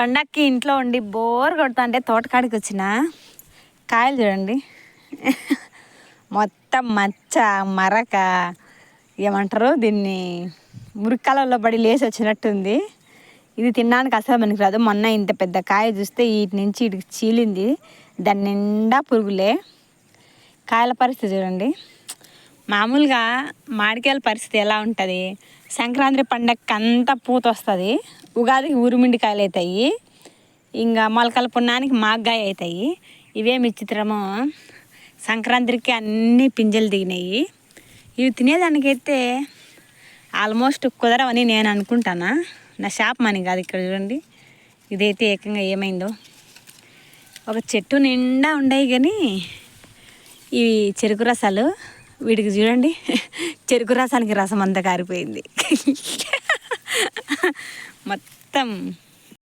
పండక్కి ఇంట్లో ఉండి బోర్ కొడతా అంటే తోటకాడికి వచ్చిన? కాయలు చూడండి. మొత్తం మచ్చ మరక ఏమంటారు దీన్ని మురికాలలో పడి లేచి వచ్చినట్టుంది. ఇది తినడానికి అసలు మనకి రాదు మొన్న ఇంత పెద్ద కాయ చూస్తే వీటి నుంచి ఇటు చీలింది. దాని నిండా పురుగులే. కాయల పరిస్థితి చూడండి. మామూలుగా మామిడికాయల పరిస్థితి ఎలా ఉంటుంది? సంక్రాంతి పండగకి అంతా పూత వస్తుంది ఉగాదికి ఉరిమిండి కాయలు అవుతాయి ఇంకా మొలకల పున్నానికి మాగ్గాయ అవుతాయి ఇవేమి విచిత్రమో సంక్రాంతికి అన్ని పింజలు దిగినాయి. ఇవి తినేదానికైతే ఆల్మోస్ట్ కుదరవని నేను అనుకుంటానా. నా షాప్ మని కాదు ఇక్కడ చూడండి. ఇదైతే ఏకంగా ఏమైందో. ఒక చెట్టు నిండా ఉండయి కానీ ఇవి చెరుకు రసాలు. వీడికి చూడండి. చెరుకు రసానికి రసం అంతా కారిపోయింది. మొత్తం